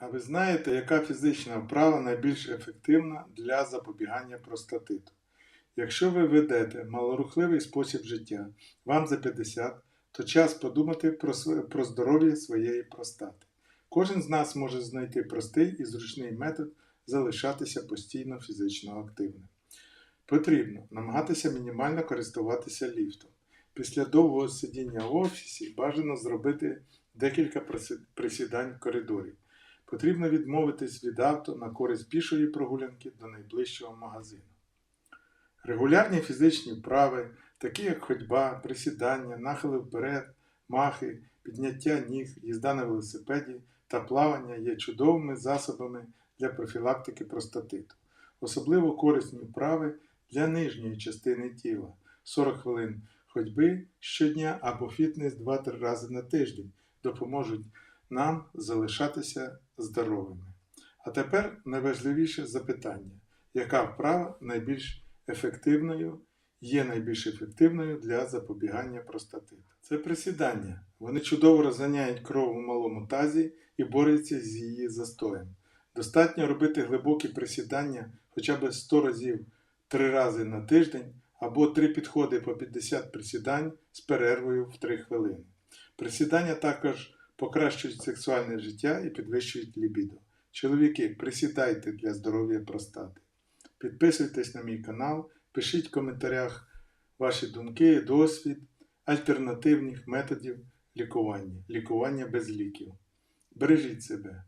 А ви знаєте, яка фізична вправа найбільш ефективна для запобігання простатиту? Якщо ви ведете малорухливий спосіб життя, вам за 50, то час подумати про, про здоров'я своєї простати. Кожен з нас може знайти простий і зручний метод залишатися постійно фізично активним. Потрібно намагатися мінімально користуватися ліфтом. Після довгого сидіння в офісі бажано зробити декілька присідань в коридорі. Потрібно відмовитись від авто на користь пішої прогулянки до найближчого магазину. Регулярні фізичні вправи, такі як ходьба, присідання, нахили вперед, махи, підняття ніг, їзда на велосипеді та плавання є чудовими засобами для профілактики простатиту. Особливо корисні вправи для нижньої частини тіла 40 хвилин ходьби щодня або фітнес 2-3 рази на тиждень допоможуть нам залишатися здоровими. А тепер найважливіше запитання: яка вправа найбільш ефективною, є найбільш ефективною для запобігання простатиту? Це присідання. Вони чудово розганяють кров у малому тазі і борються з її застоєм. Достатньо робити глибокі присідання хоча б 100 разів 3 рази на тиждень або 3 підходи по 50 присідань з перервою в 3 хвилини. Присідання також покращують сексуальне життя і підвищують лібідо. Чоловіки, присідайте для здоров'я простати. Підписуйтесь на мій канал, пишіть в коментарях ваші думки, досвід альтернативних методів лікування, лікування без ліків. Бережіть себе.